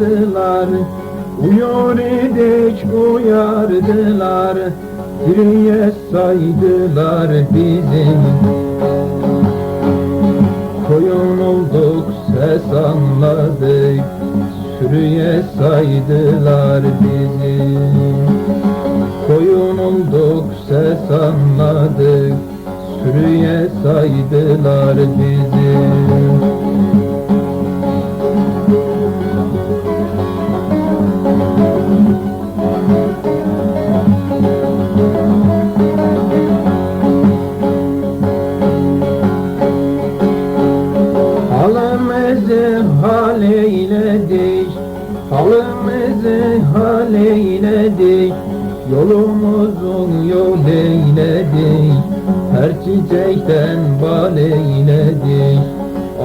uyardılar Uyar idik uyardılar Diriye saydılar bizi. Koyun olduk ses anladık. Sürüye saydılar bizi. Koyun olduk ses anladık. Sürüye saydılar bizi Yolumuzun yol eyledik Her çiçekten bal eyledik.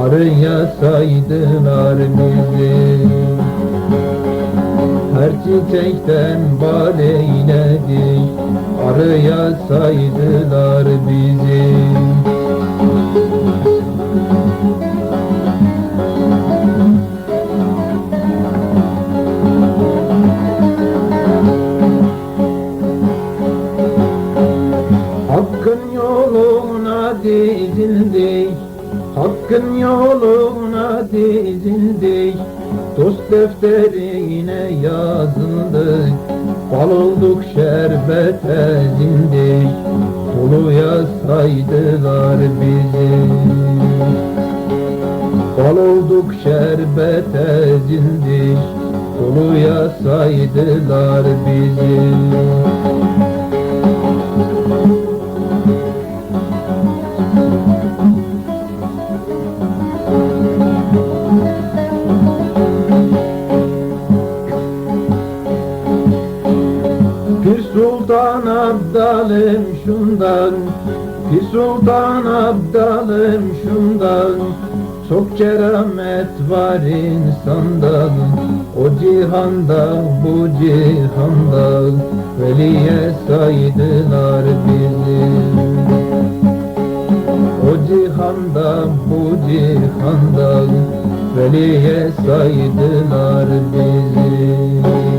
Arıya saydılar bizi. Her çiçekten bal eyledik Arıya saydılar bizi Hakkın yoluna dizildik Hakkın yoluna dizildik Dost defterine yazıldık Bal olduk şerbet ezildik Doluya saydılar bizi. Bal olduk şerbet ezildik Doluya saydılar bizi Abdalım şundan Pir Sultan Abdalım şundan. Çok keramet var insandan O cihanda bu cihanda. Veliye saydılar bizi. O cihanda bu cihanda. Veliye saydılar bizi